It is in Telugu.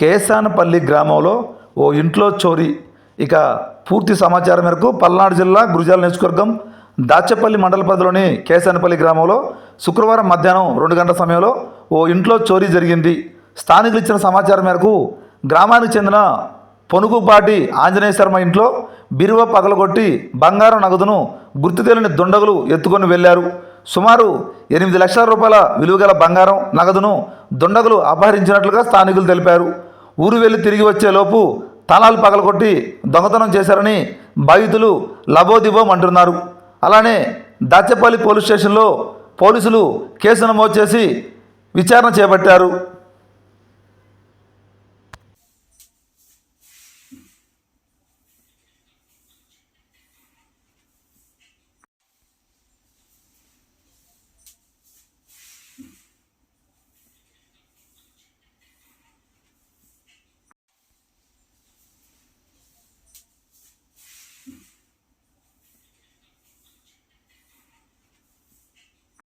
కేసానపల్లి గ్రామంలో ఓ ఇంట్లో చోరీ. ఇక పూర్తి సమాచారం మేరకు పల్నాడు జిల్లా గురిజాల నియోజకవర్గం దాచపల్లి మండల పరిధిలోని కేశానపల్లి గ్రామంలో శుక్రవారం మధ్యాహ్నం రెండు గంటల సమయంలో ఓ ఇంట్లో చోరీ జరిగింది. స్థానికులు ఇచ్చిన సమాచారం మేరకు గ్రామానికి చెందిన పొనుగుపాటి ఆంజనేయ శర్మ ఇంట్లో బిరువ పగలగొట్టి బంగారం నగదును గుర్తు తెలియని దుండగులు ఎత్తుకొని వెళ్ళారు సుమారు ఎనిమిది లక్షల రూపాయల విలువగల బంగారం నగదును దుండగులు అపహరించినట్లుగా స్థానికులు తెలిపారు. ఊరు వెళ్ళి తిరిగి వచ్చేలోపు తాళాలు పగలగొట్టి దొంగతనం చేశారని బాధితులు లబోదిబోం అంటున్నారు. అలానే దాచపల్లి పోలీస్ స్టేషన్లో పోలీసులు కేసు నమోదు చేసి విచారణ చేపట్టారు.